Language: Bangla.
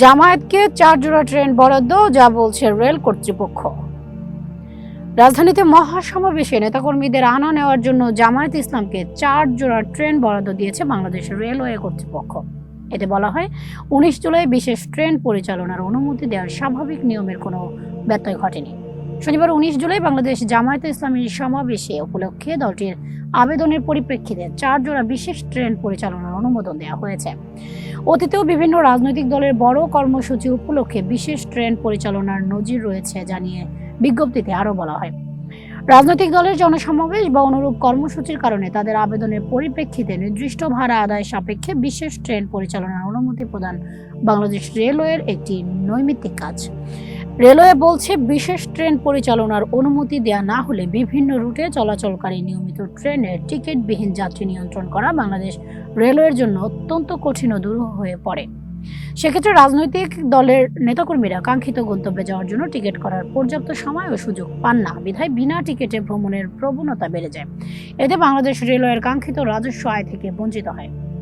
জামায়াতকে চার জোড়া ট্রেন বরাদ্দ, যা বলছে রেল কর্তৃপক্ষ। রাজধানীতে মহাসমাবেশে নেতাকর্মীদের আনা নেওয়ার জন্য জামায়াত ইসলামকে চার জোড়া ট্রেন বরাদ্দ দিয়েছে বাংলাদেশ রেলওয়ে কর্তৃপক্ষ। এতে বলা হয়, উনিশ জুলাই বিশেষ ট্রেন পরিচালনার অনুমতি দেওয়ার স্বাভাবিক নিয়মের কোনো ব্যত্যয় ঘটেনি। শনিবার উনিশ জুলাই বাংলাদেশ জামায়াতে ইসলামীর সমাবেশে উপলক্ষে দলটির আবেদনের পরিপ্রেক্ষিতে চার জোড়া বিশেষ ট্রেন পরিচালনার অনুমোদন দেওয়া হয়েছে। অতীতেও বিভিন্ন রাজনৈতিক দলের বড় কর্মসূচি উপলক্ষে বিশেষ ট্রেন পরিচালনার নজির রয়েছে জানিয়ে বিজ্ঞপ্তিতে আরও বলা হয়। রাজনৈতিক দলের জনসমাবেশ বা অনুরূপ কর্মসূচির কারণে তাদের আবেদনের পরিপ্রেক্ষিতে নির্দিষ্ট ভাড়া আদায় সাপেক্ষে বিশেষ ট্রেন পরিচালনার অনুমতি প্রদান বাংলাদেশ রেলওয়ের একটি নৈমিত্তিক কাজ। রেলওয়ে বলছে বিশেষ ট্রেন পরিচালনার অনুমতি দেয়া না হলে বিভিন্ন রুটে চলাচলকারী নিয়মিত ট্রেনের টিকিটবিহীন যাত্রী নিয়ন্ত্রণ করা বাংলাদেশ রেলওয়ের জন্য অত্যন্ত কঠিন ও দুরূহ হয়ে পড়ে। সেক্ষেত্রে রাজনৈতিক দলের নেতাকর্মীরা কাঙ্ক্ষিত গন্তব্যে যাওয়ার জন্য টিকিট করার পর্যাপ্ত সময় ও সুযোগ পান না। বিধায় বিনা টিকিটে ভ্রমণের প্রবণতা বেড়ে যায়। এতে বাংলাদেশ রেলওয়ের কাঙ্ক্ষিত রাজস্ব আয় থেকে বঞ্চিত হয়।